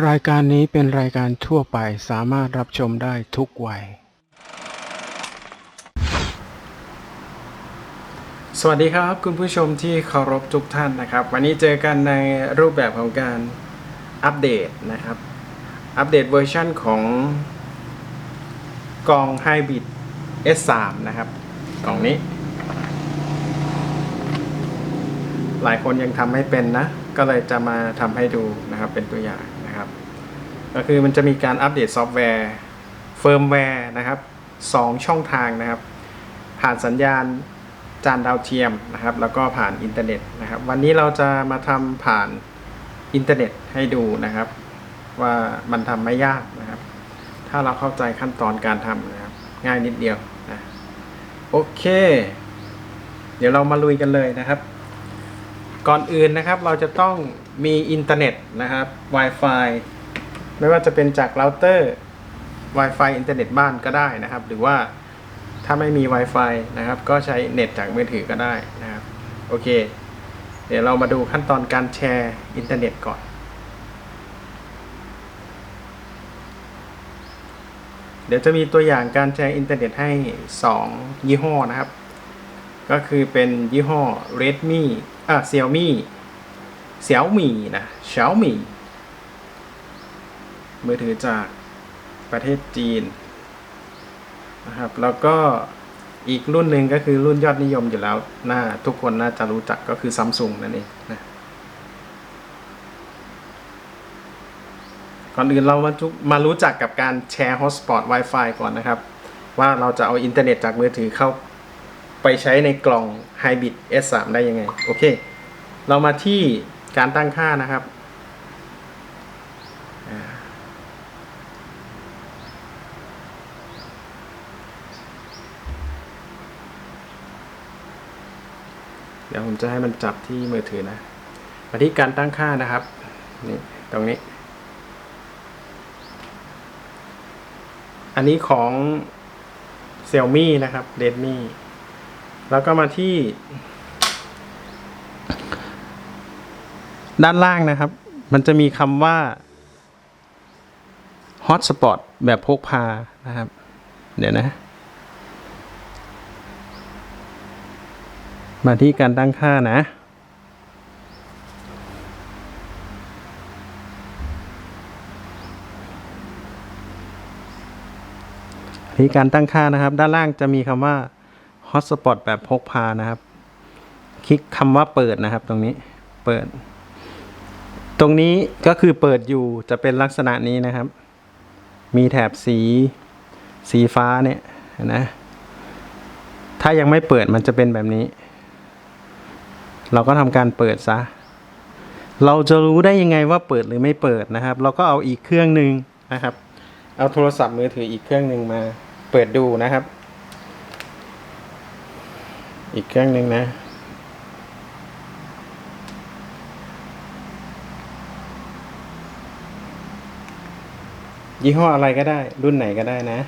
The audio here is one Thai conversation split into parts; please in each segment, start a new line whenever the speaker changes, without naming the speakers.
รายการนี้เป็นรายการทั่วไปสามารถรับชมได้ทุกวัย สวัสดีครับคุณผู้ชมที่เคารพทุกท่านนะครับ วันนี้เจอกันในรูปแบบของการอัปเดตนะครับ อัปเดตเวอร์ชันของกอง Hybrid S3 นะครับ กล่องนี้ หลายคนยังทำไม่เป็นนะ ก็เลยจะมาทำให้ดูนะครับเป็นตัวอย่าง ก็คือมันจะมีการอัปเดตซอฟต์แวร์เฟิร์มแวร์นะครับสองช่องทางนะครับ ผ่านสัญญาณจานดาวเทียมนะครับ แล้วก็ผ่านอินเทอร์เน็ตนะครับ วันนี้เราจะมาทำผ่านอินเทอร์เน็ตให้ดูนะครับ ว่ามันทำไม่ยากนะครับ ถ้าเราเข้าใจขั้นตอนการทำนะครับ ง่ายนิดเดียวนะโอเค เดี๋ยวเรามาลุยกันเลยนะครับ ก่อนอื่นนะครับเราจะต้องมีอินเทอร์เน็ตนะครับ Wi-Fi ไม่ว่าจะเป็นจากเราเตอร์ Wi-Fi อินเทอร์เน็ตบ้านก็ได้นะครับ หรือว่าถ้าไม่มี Wi-Fi นะครับ ก็ใช้เน็ตจากมือถือก็ได้นะครับ โอเค เดี๋ยวเรามาดูขั้นตอนการแชร์อินเทอร์เน็ตก่อน เดี๋ยวจะมีตัวอย่างการแชร์อินเทอร์เน็ตให้ 2 ยี่ห้อนะครับ ก็คือเป็นยี่ห้อ Redmi อะ Xiaomi Xiaomi นะ Xiaomi มือถือจากประเทศจีนนะครับ แล้วก็อีกรุ่นหนึ่งก็คือรุ่นยอดนิยมอยู่แล้วน่าทุกคนน่าจะรู้จักก็คือซัมซุงนั่นเองนะก่อนอื่นเรามาจุมารู้จักกับการแชร์ฮอตสปอต Wi-Fi ก่อนนะครับ ว่าเราจะเอาอินเทอร์เน็ตจากมือถือเข้าไปใช้ในกล่อง Hybrid S3 ได้ยังไง โอเค เรามาที่การตั้งค่านะครับอ่าเดี๋ ยวผมจะให้มันจับที่มือถือนะมาที่การตั้งค่านะครับนี่ตรงนี้ อันนี้ของ Xiaomi นะครับ Redmi แล้วก็มาที่ ด้านล่างนะครับ มันจะมีคำว่า Hotspot แบบพกพานะครับ เดี๋ยวนะ มาที่การตั้งค่านะ ที่การตั้งค่านะครับ ด้านล่างจะมีคำว่า Hotspot แบบพกพานะครับ คลิกคำว่าเปิดนะครับ ตรงนี้เปิด ตรงนี้ก็คือเปิดอยู่จะเป็นลักษณะนี้นะครับ มีแถบสีสีฟ้าเนี่ยนะถ้ายังไม่เปิดมันจะเป็นแบบนี้ เราก็ทำการเปิดซะ เราจะรู้ได้ยังไงว่าเปิดหรือไม่เปิดนะครับ เราก็เอาอีกเครื่องหนึ่งนะครับ เอาโทรศัพท์มือถืออีกเครื่องหนึ่งมา เปิดดูนะครับ อีกเครื่องหนึ่งนะยี่ห้ออะไรก็ได้ รุ่นไหนก็ได้นะ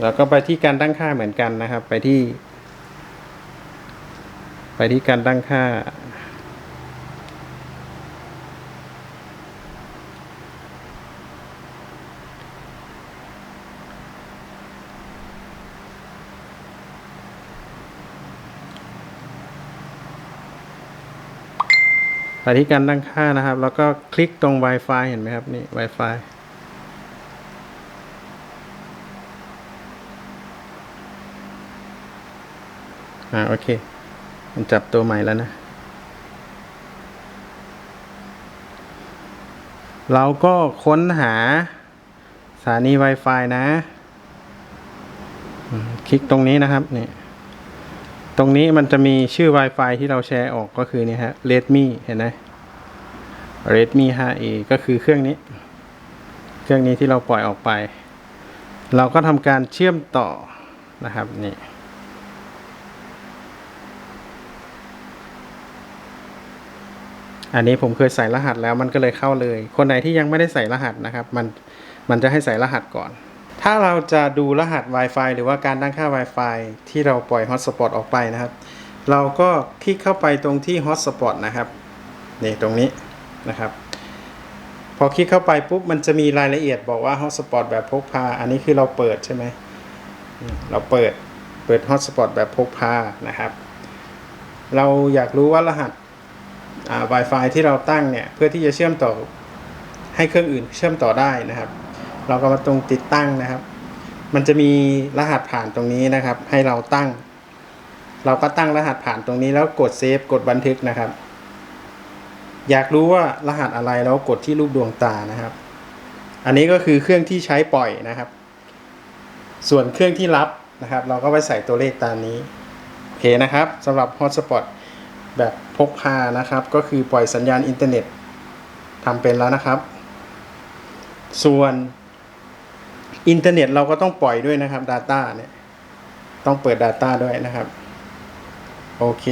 แล้วก็ไปที่การตั้งค่าเหมือนกันนะครับ ไปที่ ไปที่การตั้งค่า ไปที่การตั้งค่านะครับ แล้วก็คลิกตรง Wi-Fi เห็นไหมครับ นี่ Wi-Fi อ่าโอเค มันจับตัวใหม่แล้วนะ เราก็ค้นหาสถานี Wi-Fi นะ คลิกตรงนี้นะครับนี่ตรงนี้มันจะมีชื่อ Wi-Fi ที่เราแชร์ออกก็คือนี่ฮะ Redmi เห็นไหม Redmi 5A ก็คือเครื่องนี้ เครื่องนี้ที่เราปล่อยออกไป เราก็ทำการเชื่อมต่อนะครับนี่ อันนี้ผมเคยใส่รหัสแล้วมันก็เลยเข้าเลย คนไหนที่ยังไม่ได้ใส่รหัสนะครับ มันมันจะให้ใส่รหัสก่อน ถ้าเราจะดูรหัส Wi-Fi หรือว่าการตั้งค่า Wi-Fi ที่เราปล่อย Hotspot ออกไปนะครับ เราก็คลิกเข้าไปตรงที่ Hotspot นะครับนี่ตรงนี้นะครับ พอคลิกเข้าไปปุ๊บมันจะมีรายละเอียดบอกว่า Hotspot แบบพกพา อันนี้คือเราเปิดใช่ไหมเราเปิดเปิด Hotspot แบบพกพานะครับ เราอยากรู้ว่ารหัส Wi-Fi ที่เราตั้งเนี่ยเพื่อที่จะเชื่อมต่อให้เครื่องอื่นเชื่อมต่อได้นะครับ เราก็มาตรงติดตั้งนะครับ มันจะมีรหัสผ่านตรงนี้นะครับ ให้เราตั้ง เราก็ตั้งรหัสผ่านตรงนี้แล้วกดเซฟกดบันทึกนะครับ อยากรู้ว่ารหัสอะไรแล้วกดที่รูปดวงตานะครับ อันนี้ก็คือเครื่องที่ใช้ปล่อยนะครับ ส่วนเครื่องที่รับนะครับ เราก็ไปใส่ตัวเลขตามนี้โอเคนะครับสำหรับ Hotspot แบบพกพานะครับ ก็คือปล่อยสัญญาณอินเทอร์เน็ตทำเป็นแล้วนะครับ ส่วนอินเทอร์เน็ตเราก็ต้องปล่อยด้วยนะครับ Data เนี่ยต้องเปิด Data ด้วยนะครับ โอเค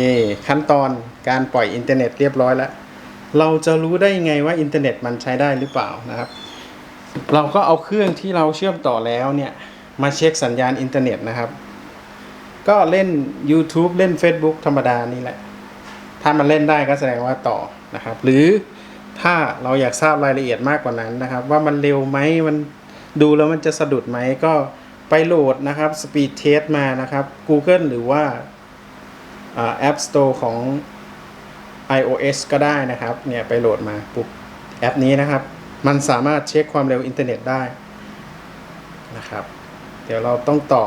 ขั้นตอนการปล่อยอินเทอร์เน็ตเรียบร้อยแล้ว เราจะรู้ได้ไงว่าอินเทอร์เน็ตมันใช้ได้หรือเปล่านะครับ เราก็เอาเครื่องที่เราเชื่อมต่อแล้วเนี่ย มาเช็คสัญญาณอินเทอร์เน็ตนะครับ ก็เล่น YouTube เล่น Facebook ธรรมดานี่แหละ ถ้ามันเล่นได้ก็แสดงว่าต่อนะครับ หรือถ้าเราอยากทราบรายละเอียดมากกว่านั้นนะครับ ว่ามันเร็วไหมมันดูแล้วมันจะสะดุดไหมก็ไปโหลดนะครับ Speed Test มานะครับ Google หรือว่าอ่า App Store ของ iOS ก็ได้นะครับ เนี่ยไปโหลดมาปุ๊บแอปนี้นะครับ มันสามารถเช็คความเร็วอินเทอร์เน็ตได้นะครับ เดี๋ยวเราต้องต่อ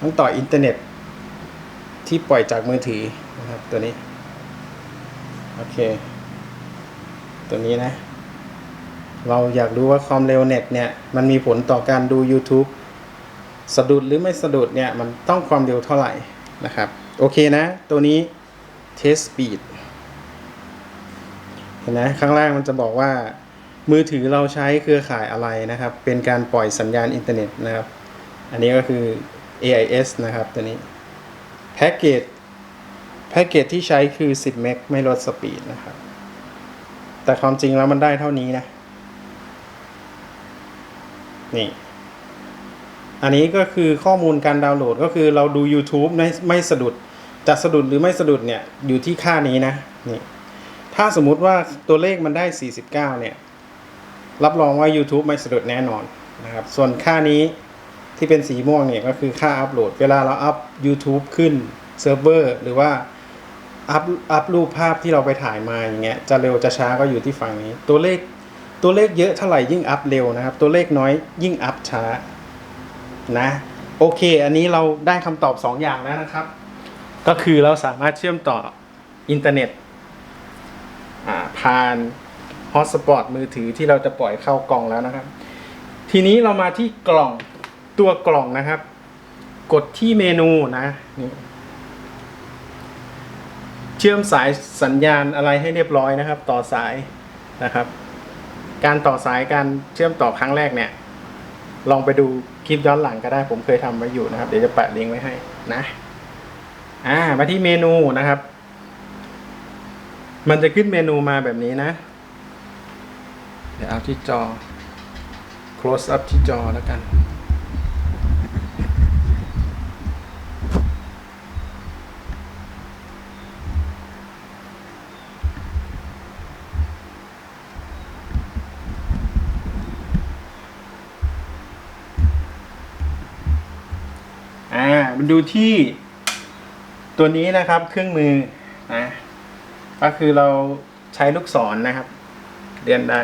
ต้องต่ออินเทอร์เน็ต ที่ปล่อยจากมือถือนะครับตัวนี้ โอเค ตัวนี้นะ เราอยากรู้ว่าความเร็วเน็ตเนี่ย มันมีผลต่อการดู YouTube สะดุดหรือไม่สะดุดเนี่ย มันต้องความเร็วเท่าไหร่นะครับ โอเคนะ ตัวนี้ test speed เห็นไหมข้างล่างมันจะบอกว่า มือถือเราใช้เครือข่ายอะไรนะครับ เป็นการปล่อยสัญญาณอินเทอร์เน็ตนะครับ อันนี้ก็คือ AIS นะครับตัวนี้ แพ็กเกจแพ็กเกจที่ใช้คือ 10 เมกไม่ลดสปีดนะครับ แต่ความจริงแล้วมันได้เท่านี้นะ นี่ อันนี้ก็คือข้อมูลการดาวน์โหลดก็คือเราดู YouTube ไม่ไม่สะดุดจะสะดุดหรือไม่สะดุดเนี่ยอยู่ที่ค่านี้นะ นี่ ถ้าสมมุติว่าตัวเลขมันได้ 49 เนี่ย รับรองว่า YouTube ไม่สะดุดแน่นอนนะครับ ส่วนค่านี้ ที่เป็นสีม่วงเนี่ยก็คือค่าอัปโหลด เวลาเราอัพ YouTube ขึ้นเซิร์ฟเวอร์หรือว่าอัพอัพรูปภาพที่เราไปถ่ายมาอย่างเงี้ยจะเร็วจะช้าก็อยู่ที่ฝั่งนี้ ตัวเลขตัวเลขเยอะเท่าไหร่ยิ่งอัพเร็วนะครับ ตัวเลขน้อยยิ่งอัพช้านะโอเค อันนี้เราได้คำตอบ 2 อย่างแล้วนะครับ ก็คือเราสามารถเชื่อมต่ออินเทอร์เน็ตผ่านฮอตสปอตมือถือที่เราจะปล่อยเข้ากล่องแล้วนะครับ ทีนี้เรามาที่กล่อง ตัวกล่องนะครับ กดที่เมนูนะนี่เชื่อมสายสัญญาณอะไรให้เรียบร้อยนะครับ ต่อสายนะครับ การต่อสายการเชื่อมต่อครั้งแรกเนี่ย ลองไปดูคลิปย้อนหลังก็ได้ ผมเคยทำไว้อยู่นะครับ เดี๋ยวจะแปะลิงก์ไว้ให้นะอ่ามาที่เมนูนะครับ มันจะขึ้นเมนูมาแบบนี้นะ เดี๋ยวเอาที่จอ close up ที่จอแล้วกัน ดูที่ตัวนี้นะครับเครื่องมือนะก็คือเราใช้ลูกศรนนะครับเลื่อนได้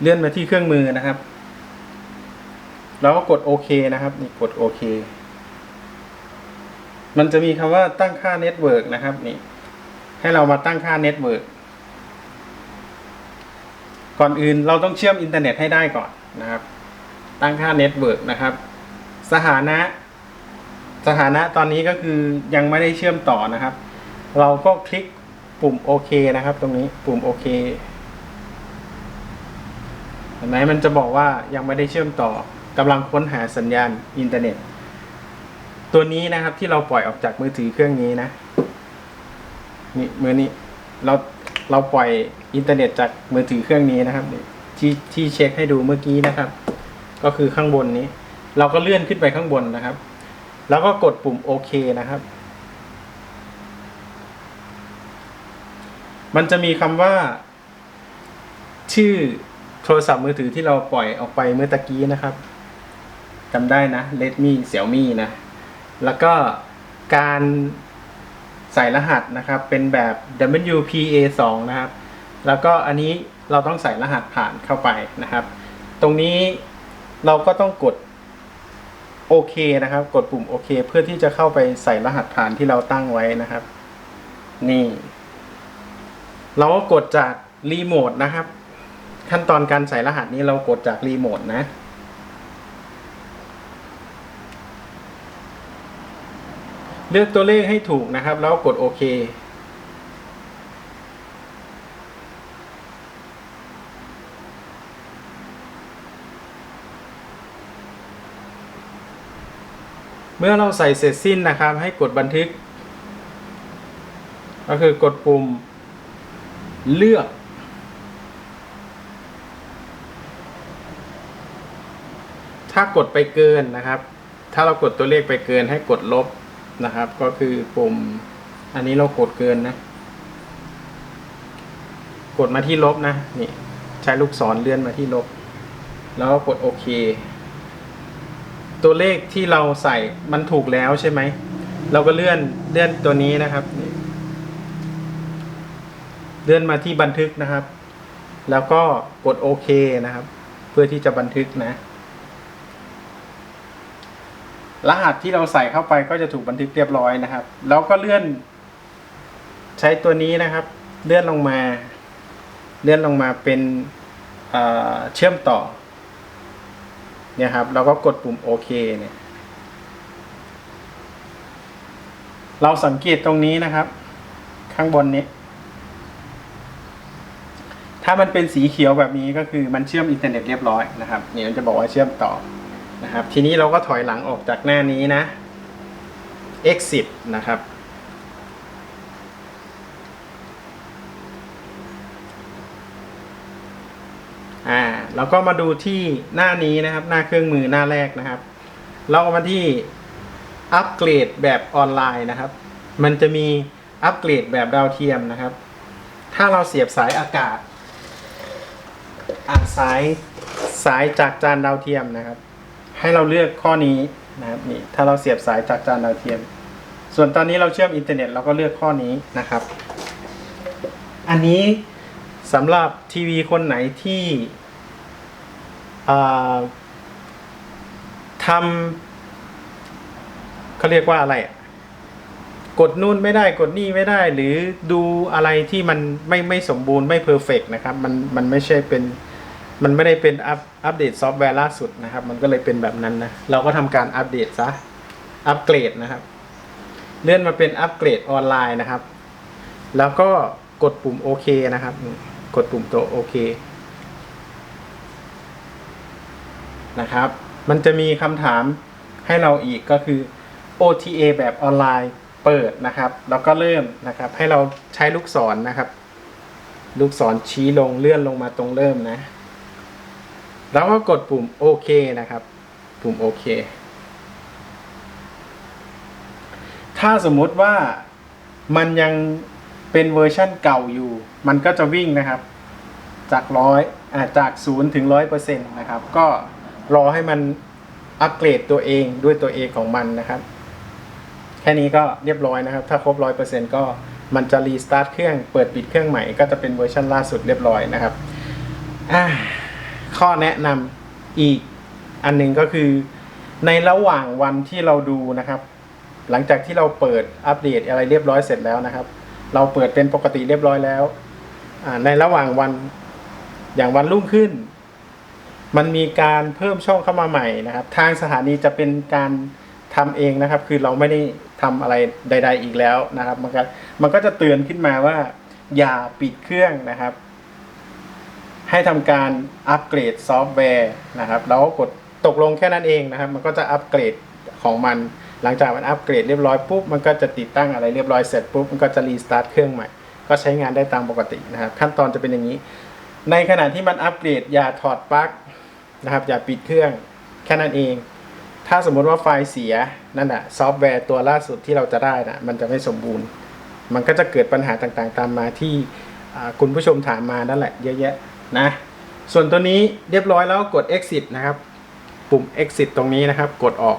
เลื่อนมาที่เครื่องมือนะครับ แล้วก็กดโอเคนะครับ นี่กดโอเค มันจะมีคำว่าตั้งค่าเน็ตเวิร์กนะครับ นี่ ให้เรามาตั้งค่าเน็ตเวิร์ก ก่อนอื่นเราต้องเชื่อมอินเทอร์เน็ตให้ได้ก่อนนะครับ ตั้งค่าเน็ตเวิร์กนะครับ สถานะ สถานะตอนนี้ก็คือยังไม่ได้เชื่อมต่อนะครับ เราก็คลิกปุ่มโอเคนะครับ ตรงนี้ปุ่มโอเคเห็นไหมมันจะบอกว่ายังไม่ได้เชื่อมต่อกำลังค้นหาสัญญาณอินเทอร์เน็ต ตัวนี้นะครับที่เราปล่อยออกจากมือถือเครื่องนี้นะนี่มือนี้เราเราปล่อย อินเทอร์เน็ตจากมือถือเครื่องนี้นะครับที่ที่เช็คให้ดูเมื่อกี้นะครับ ก็คือข้างบนนี้ เราก็เลื่อนขึ้นไปข้างบนนะครับ แล้วก็กดปุ่มโอเคนะครับ มันจะมีคำว่า ชื่อโทรศัพท์มือถือที่เราปล่อยออกไปเมื่อตะกี้นะครับจำได้นะ Redmi Xiaomi นะ แล้วก็การใส่รหัสนะครับ เป็นแบบ WPA2 นะครับ แล้วก็อันนี้เราต้องใส่รหัสผ่านเข้าไปนะครับ ตรงนี้เราก็ต้องกดโอเคนะครับ กดปุ่มโอเค เพื่อที่จะเข้าไปใส่รหัสผ่านที่เราตั้งไว้นะครับ นี่ เราก็กดจากรีโมทนะครับ ขั้นตอนการใส่รหัสนี้เรากดจากรีโมทนะเลือกตัวเลขให้ถูกนะครับ แล้วกดโอเค มื่อเราใส่เสร็จสิ้นนะครับ ให้กดบันทึก ก็คือกดปุ่มเลือกถ้ากดไปเกินนะครับ ถ้าเรากดตัวเลขไปเกินให้กดลบนะครับ ก็คือปุ่ม อันนี้เรากดเกินนะ กดมาที่ลบนะ นี่ ใช้ลูกศรเลื่อนมาที่ลบ แล้วก็กดโอเค ตัวเลขที่เราใส่มันถูกแล้วใช่ไหม เราก็เลื่อนเลื่อนตัวนี้นะครับ เลื่อนมาที่บันทึกนะครับ แล้วก็กดโอเคนะครับ เพื่อที่จะบันทึกนะ รหัสที่เราใส่เข้าไปก็จะถูกบันทึกเรียบร้อยนะครับ แล้วก็เลื่อน ใช้ตัวนี้นะครับ เลื่อนลงมา เลื่อนลงมาเป็นเเชื่อมต่อ เนี่ยครับเราก็กดปุ่มโอเคเนี่ย เราสังเกตตรงนี้นะครับ ข้างบนนี้ ถ้ามันเป็นสีเขียวแบบนี้ก็คือมันเชื่อมอินเทอร์เน็ตเรียบร้อยนะครับเนี่ยมันจะบอกว่าเชื่อมต่อนะครับ ทีนี้เราก็ถอยหลังออกจากหน้านี้นะ exit นะครับอ่า แล้วก็มาดูที่หน้านี้นะครับ หน้าเครื่องมือหน้าแรกนะครับ เราก็มาที่อัปเกรดแบบออนไลน์นะครับ มันจะมีอัปเกรดแบบดาวเทียมนะครับ ถ้าเราเสียบสายอากาศอ่าสายสายจากจานดาวเทียมนะครับ ให้เราเลือกข้อนี้นะครับนี่ถ้าเราเสียบสายจากจานดาวเทียม ส่วนตอนนี้เราเชื่อมอินเทอร์เน็ตเราก็เลือกข้อนี้นะครับ อันนี้สำหรับทีวีคนไหนที่ ทำเขาเรียกว่าอะไร กดนู่นไม่ได้กดนี่ไม่ได้ หรือดูอะไรที่มันไม่ไม่สมบูรณ์ไม่เพอร์เฟกนะครับ มันมันไม่ใช่เป็นมันไม่ได้เป็นอัปอัปเดตซอฟต์แวร์ล่าสุดนะครับ มันก็เลยเป็นแบบนั้นนะ เราก็ทำการอัปเดตซะ อัปเกรดนะครับ เลื่อนมาเป็นอัปเกรดออนไลน์นะครับ แล้วก็กดปุ่มโอเคนะครับ กดปุ่มตัวโอเค นะครับ มันจะมีคำถามให้เราอีกก็คือ OTA แบบออนไลน์เปิดนะครับ แล้วก็เริ่มนะครับ ให้เราใช้ลูกศรนนะครับ ลูกศรชี้ลงเลื่อนลงมาตรงเริ่มนะ แล้วก็กดปุ่มโอเคนะครับ ปุ่มโอเค ถ้าสมมติว่ามันยังเป็นเวอร์ชั่นเก่าอยู่ มันก็จะวิ่งนะครับ จากร้อยอ่าจากศูนย์ถึงร้อยเปอร์เซ็นต์นะครับ ก็ รอให้มันอัปเกรดตัวเองด้วยตัวเองของมันนะครับ แค่นี้ก็เรียบร้อยนะครับ ถ้าครบร้อยเปอร์เซ็นต์ก็มันจะรีสตาร์ทเครื่องเปิดปิดเครื่องใหม่ก็จะเป็นเวอร์ชันล่าสุดเรียบร้อยนะครับข้อแนะนำอีกอันหนึ่งก็คือ ในระหว่างวันที่เราดูนะครับ หลังจากที่เราเปิดอัปเดตอะไรเรียบร้อยเสร็จแล้วนะครับ เราเปิดเป็นปกติเรียบร้อยแล้วในระหว่างวันอย่างวันรุ่งขึ้น มันมีการเพิ่มช่องเข้ามาใหม่นะครับ ทางสถานีจะเป็นการทำเองนะครับ คือเราไม่ได้ทำอะไรใด ๆ อีกแล้วนะครับ มันก็มันก็จะเตือนขึ้นมาว่า อย่าปิดเครื่องนะครับ ให้ทำการอัปเกรดซอฟต์แวร์นะครับ แล้วก็กดตกลงแค่นั้นเองนะครับ มันก็จะอัปเกรดของมัน หลังจากมันอัปเกรดเรียบร้อยปุ๊บ มันก็จะติดตั้งอะไรเรียบร้อยเสร็จปุ๊บ มันก็จะรีสตาร์ทเครื่องใหม่ ก็ใช้งานได้ตามปกตินะครับ ขั้นตอนจะเป็นอย่างนี้ ในขณะที่มันอัปเกรดอย่าถอดปลั๊กนะครับ อย่าปิดเครื่องแค่นั้นเอง ถ้าสมมติว่าไฟล์เสียนั่นแหะซอฟต์แวร์ตัวล่าสุดที่เราจะได้นะมันจะไม่สมบูรณ์ มันก็จะเกิดปัญหาต่างๆ ตามมาที่คุณผู้ชมถามมานั่นแหละเยอะแยะนะส่วนตัวนี้เรียบร้อยแล้วกด exit นะครับ ปุ่ม exit ตรงนี้นะครับ กดออก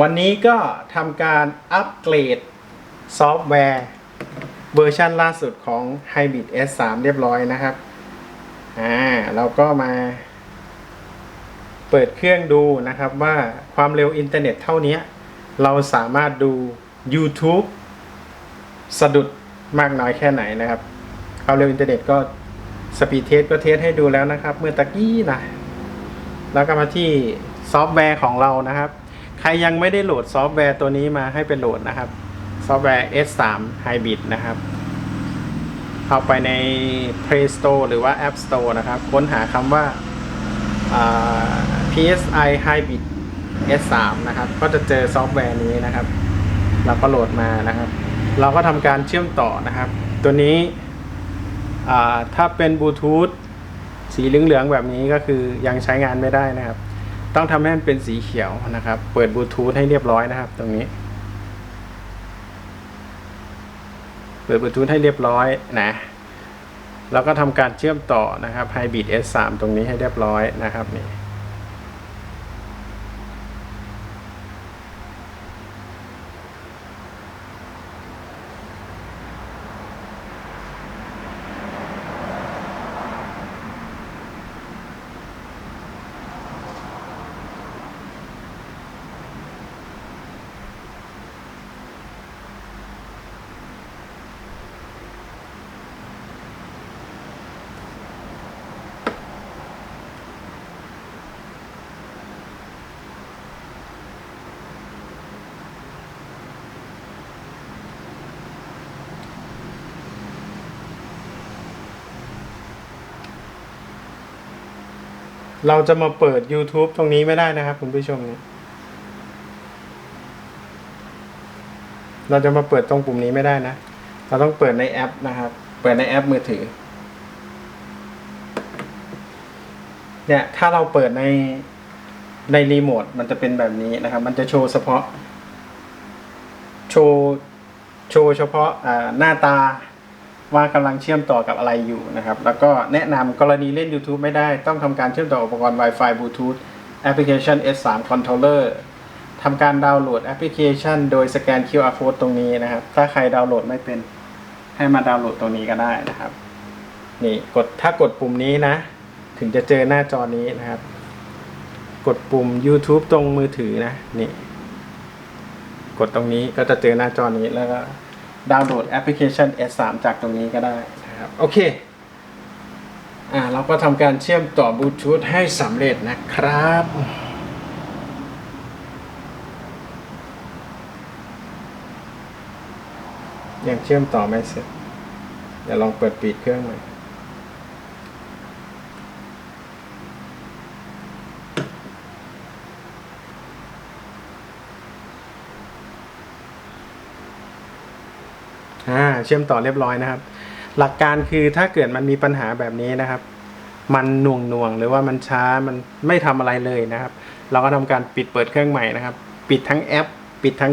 วันนี้ก็ทำการอัปเกรดซอฟต์แวร์ เวอร์ชันล่าสุดของ Hybrid S3 เรียบร้อยนะครับ อ่า เราก็มา เปิดเครื่องดูนะครับว่าความเร็วอินเทอร์เน็ตเท่านี้ เราสามารถดู YouTube สะดุดมากน้อยแค่ไหนนะครับ ความเร็วอินเทอร์เน็ตก็สปีดเทสก็เทสให้ดูแล้วนะครับ เมื่อตะกี้นะ แล้วก็มาที่ซอฟต์แวร์ของเรานะครับ รยังไม่ได้โหลดซอฟต์แวร์ตัวนี้มาให้ไปโหลดนะครับ ซอฟต์แวร์ S3 Hybrid นะครับ เข้าไปใน Play Store หรือว่า App Store นะครับ ค้นหาคำว่าา PSI Hybrid S3 นะครับ ก็จะเจอซอฟต์แวร์นี้นะครับ เราก็โหลดมานะครับ เราก็ทำการเชื่อมต่อนะครับ ตัวนี้ถ้าเป็นบลูทูธสีเหลืองๆแบบนี้ก็คือยังใช้งานไม่ได้นะครับ ต้องทำให้มันเป็นสีเขียวนะครับ เปิดบลูทูธให้เรียบร้อยนะครับ ตรงนี้ เปิดบลูทูธให้เรียบร้อยนะแล้วก็ทำการเชื่อมต่อนะครับ Hybrid S3 ตรงนี้ให้เรียบร้อยนะครับนี่ เราจะมาเปิด YouTube ตรงนี้ไม่ได้นะครับ คุณผู้ชมเนี่ยเราจะมาเปิดตรงปุ่มนี้ไม่ได้นะ เราต้องเปิดในแอปนะครับ เปิดในแอปมือถือ เนี่ย ถ้าเราเปิดในในรีโมทมันจะเป็นแบบนี้นะครับ มันจะโชว์เฉพาะ โชว์ โชว์เฉพาะอ่าหน้าตา ว่ากำลังเชื่อมต่อกับอะไรอยู่นะครับ แล้วก็แนะนำกรณีเล่น YouTube ไม่ได้ต้องทำการเชื่อมต่ออุปกรณ์ Wi-Fi Bluetooth แอปพลิเคชัน S3 Controller ทำการดาวน์โหลดแอปพลิเคชัน โดยสแกน QR code ตรงนี้นะครับ ถ้าใครดาวน์โหลดไม่เป็น ให้มาดาวน์โหลดตรงนี้ก็ได้นะครับ นี่กดถ้ากดปุ่มนี้นะ ถึงจะเจอหน้าจอนี้นะครับ กดปุ่ม YouTube ตรงมือถือนะ นี่ กดตรงนี้ก็จะเจอหน้าจอนี้แล้วก็ ดาวน์โหลดแอปพลิเคชัน S3 จากตรงนี้ก็ได้นะครับโอเคอ่าเราก็ทำการเชื่อมต่อบลูทูธให้สำเร็จนะครับยังเชื่อมต่อไม่เสร็จเดี๋ยวลองเปิดปิดเครื่องใหม่ เชื่อมต่อเรียบร้อยนะครับ หลักการคือถ้าเกิดมันมีปัญหาแบบนี้นะครับ มันหน่วงหน่วงหรือว่ามันช้ามันไม่ทำอะไรเลยนะครับ เราก็ทำการปิดเปิดเครื่องใหม่นะครับ ปิดทั้งแอป ปิดทั้ง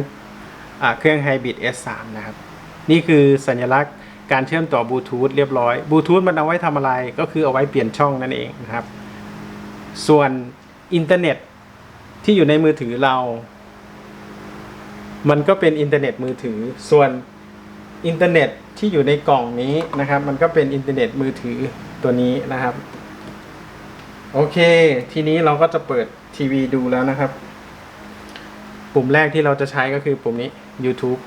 เครื่อง Hybrid S3 นะครับ นี่คือสัญลักษณ์การเชื่อมต่อบลูทูธเรียบร้อยบลูทูธมันเอาไว้ทำอะไรก็คือเอาไว้เปลี่ยนช่องนั่นเองนะครับ ส่วนอินเทอร์เน็ตที่อยู่ในมือถือเรา มันก็เป็นอินเทอร์เน็ตมือถือส่วน อินเทอร์เน็ตที่อยู่ในกล่องนี้นะครับ มันก็เป็นอินเทอร์เน็ตมือถือตัวนี้นะครับ โอเค ทีนี้เราก็จะเปิดทีวีดูแล้วนะครับ ปุ่มแรกที่เราจะใช้ก็คือปุ่มนี้ YouTube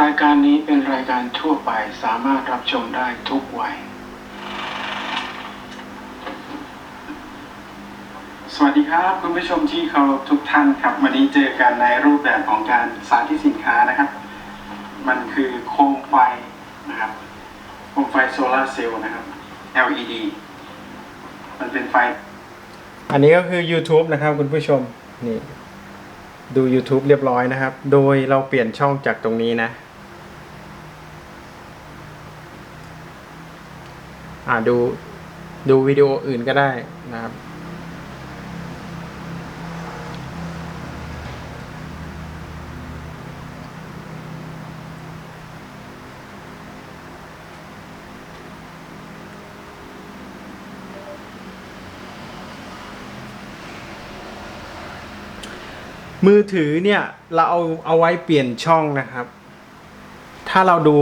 รายการนี้เป็นรายการทั่วไปสามารถรับชมได้ทุกวัย สวัสดีครับคุณผู้ชมที่เคารพทุกท่านครับ วันนี้เจอกันในรูปแบบของการสาธิตสินค้านะครับ มันคือโคมไฟนะครับโคมไฟโซลาเซลล์นะครับ LED มันเป็นไฟ
อันนี้ก็คือ YouTube นะครับคุณผู้ชมนี่ดู YouTube เรียบร้อยนะครับ โดยเราเปลี่ยนช่องจากตรงนี้นะอ่าดูดูวิดีโออื่นก็ได้นะครับ มือถือเนี่ยเราเอาเอาไว้เปลี่ยนช่องนะครับ ถ้าเราดู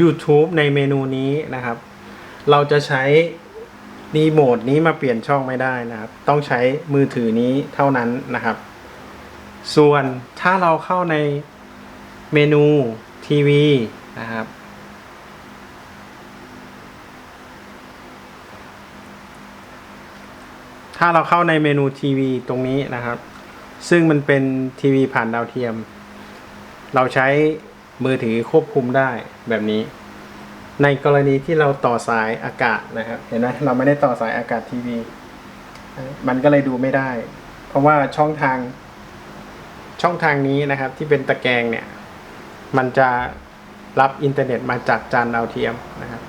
YouTube ในเมนูนี้นะครับ เราจะใช้รีโมทนี้มาเปลี่ยนช่องไม่ได้นะครับ ต้องใช้มือถือนี้เท่านั้นนะครับ ส่วนถ้าเราเข้าในเมนูทีวีนะครับ ถ้าเราเข้าในเมนูทีวีตรงนี้นะครับ ซึ่งมันเป็นทีวีผ่านดาวเทียม เราใช้มือถือควบคุมได้แบบนี้ ในกรณีที่เราต่อสายอากาศนะครับ เห็นไหมเราไม่ได้ต่อสายอากาศทีวี มันก็เลยดูไม่ได้ เพราะว่าช่องทางช่องทางนี้นะครับที่เป็นตะแกรงเนี่ย มันจะรับอินเทอร์เน็ตมาจากจานดาวเทียมนะครับ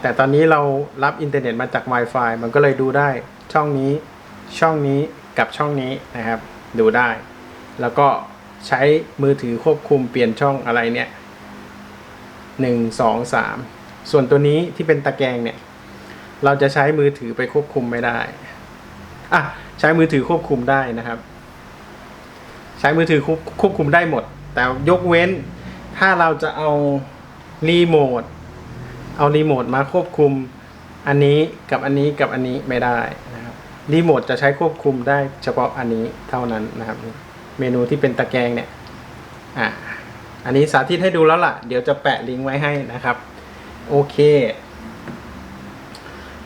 แต่ตอนนี้เรารับอินเทอร์เน็ตมาจาก Wi-Fi มันก็เลยดูได้ช่องนี้ช่องนี้กับช่องนี้นะครับ ดูได้ แล้วก็ใช้มือถือควบคุมเปลี่ยนช่องอะไรเนี่ยหนึ่งสองสามส่วนตัวนี้ที่เป็นตะแกรงเนี่ย เราจะใช้มือถือไปควบคุมไม่ได้อะใช้มือถือควบคุมได้นะครับ ใช้มือถือควบคุมได้หมด แต่ยกเว้นถ้าเราจะเอารีโมทเอารีโมทมาควบคุมอันนี้กับอันนี้กับอันนี้ไม่ได้นะ รีโมทจะใช้ควบคุมได้เฉพาะอันนี้เท่านั้นนะครับ เมนูที่เป็นตะแกรงเนี่ยอะอันนี้สาธิตให้ดูแล้วล่ะ เดี๋ยวจะแปะลิงก์ไว้ให้นะครับ โอเค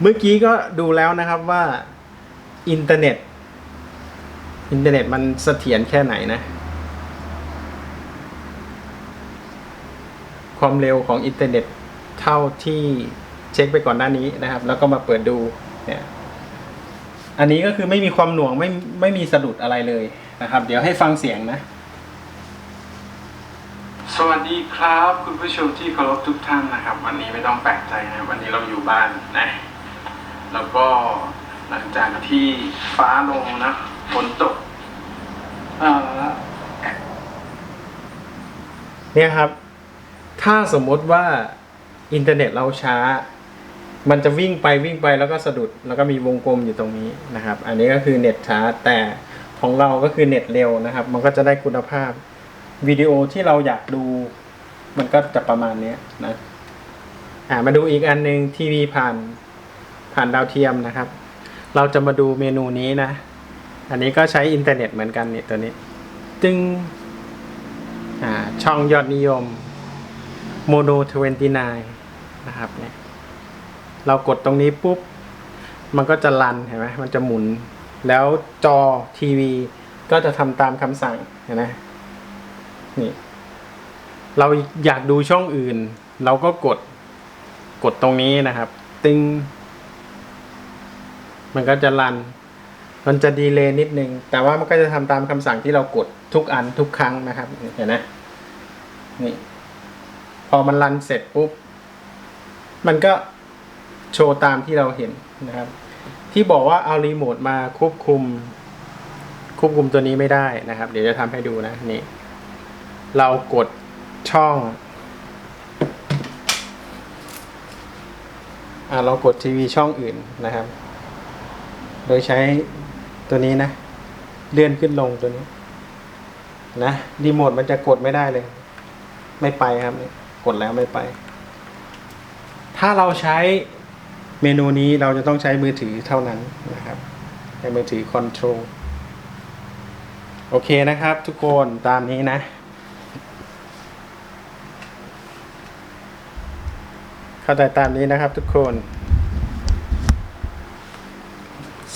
เมื่อกี้ก็ดูแล้วนะครับว่าอินเทอร์เน็ต อินเทอร์เน็ตมันเสถียรแค่ไหนนะ ความเร็วของอินเทอร์เน็ตเท่าที่เช็คไปก่อนหน้านี้นะครับ แล้วก็มาเปิดดูเนี่ย อันนี้ก็คือไม่มีความหน่วงไม่ไม่มีสะดุดอะไรเลยนะครับ เดี๋ยวให้ฟังเสียงนะ สวัสดีครับ คุณผู้ชมที่เคารพทุกท่านนะครับ วันนี้ไม่ต้องแปลกใจนะวันนี้เราอยู่บ้านนะ แล้วก็หลังจากที่ฟ้าลงนะฝนตกเอ่อเนี่ยครับ ถ้าสมมติว่าอินเทอร์เน็ตเราช้า มันจะวิ่งไปวิ่งไปแล้วก็สะดุด แล้วก็มีวงกลมอยู่ตรงนี้นะครับ อันนี้ก็คือเน็ตช้าแต่ของเราก็คือเน็ตเร็วนะครับ มันก็จะได้คุณภาพวิดีโอที่เราอยากดู มันก็จะประมาณนี้นะอ่ามาดูอีกอันหนึ่งทีวีผ่านผ่านดาวเทียมนะครับ เราจะมาดูเมนูนี้นะ อันนี้ก็ใช้อินเทอร์เน็ตเหมือนกันเนี่ยตัวนี้จึงอ่าช่องยอดนิยมโมโน29นะครับเนี่ย เรากดตรงนี้ปุ๊บ มันก็จะรันเห็นไหมมันจะหมุน แล้วจอทีวี ก็จะทำตามคำสั่งเห็นไหมนี่ เราอยากดูช่องอื่น เราก็กดกดตรงนี้นะครับตึงมันก็จะรัน มันจะดีเลย์นิดนึง แต่ว่ามันก็จะทำตามคำสั่งที่เรากดทุกอันทุกครั้งนะครับ เห็นไหมนี่ พอมันรันเสร็จปุ๊บ มันก็ โชว์ตามที่เราเห็นนะครับ ที่บอกว่าเอารีโมทมาควบคุม ควบคุมตัวนี้ไม่ได้นะครับ เดี๋ยวจะทำให้ดูนะนี่ เรากดช่องอ่าเรากดทีวีช่องอื่นนะครับ โดยใช้ตัวนี้นะ เลื่อนขึ้นลงตัวนี้ นะรีโมทมันจะกดไม่ได้เลย ไม่ไปครับ กดแล้วไม่ไป ถ้าเราใช้ เมนูนี้เราจะต้องใช้มือถือเท่านั้นนะครับใช้มือถือคอนโทรลโอเคนะครับ ทุกคนตามนี้นะเข้าใจตามนี้นะครับทุกคน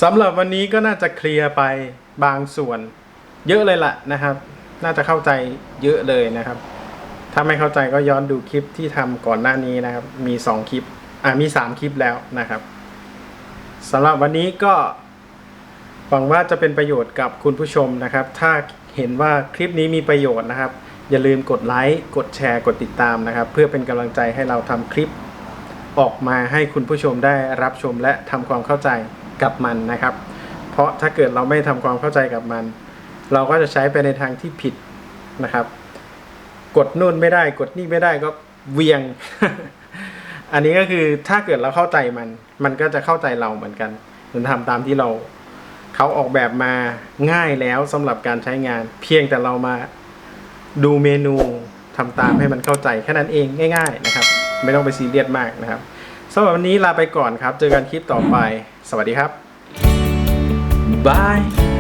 สำหรับวันนี้ก็น่าจะเคลียร์ไปบางส่วน เยอะเลยละนะครับ น่าจะเข้าใจเยอะเลยนะครับ ถ้าไม่เข้าใจก็ย้อนดูคลิปที่ทำก่อนหน้านี้นะครับ มีสองคลิป อ่ามีสามคลิปแล้วนะครับสำหรับวันนี้ก็หวังว่าจะเป็นประโยชน์กับคุณผู้ชมนะครับ ถ้าเห็นว่าคลิปนี้มีประโยชน์นะครับ อย่าลืมกดไลค์กดแชร์กดติดตามนะครับ เพื่อเป็นกำลังใจให้เราทำคลิปออกมาให้คุณผู้ชมได้รับชมและทำความเข้าใจกับมันนะครับ เพราะถ้าเกิดเราไม่ทำความเข้าใจกับมัน เราก็จะใช้ไปในทางที่ผิดนะครับ กดนู่นไม่ได้ กดนี่ไม่ได้ก็เวียง อันนี้ก็คือถ้าเกิดเราเข้าใจมัน มันก็จะเข้าใจเราเหมือนกันมันทำตามที่เราเขาออกแบบมาง่ายแล้วสำหรับการใช้งาน เพียงแต่เรามาดูเมนูทำตามให้มันเข้าใจแค่นั้นเองง่าย ๆ นะครับ ไม่ต้องไปซีเรียสมากนะครับสำหรับวันนี้ลาไปก่อนครับ เจอกันคลิปต่อไป สวัสดีครับบาย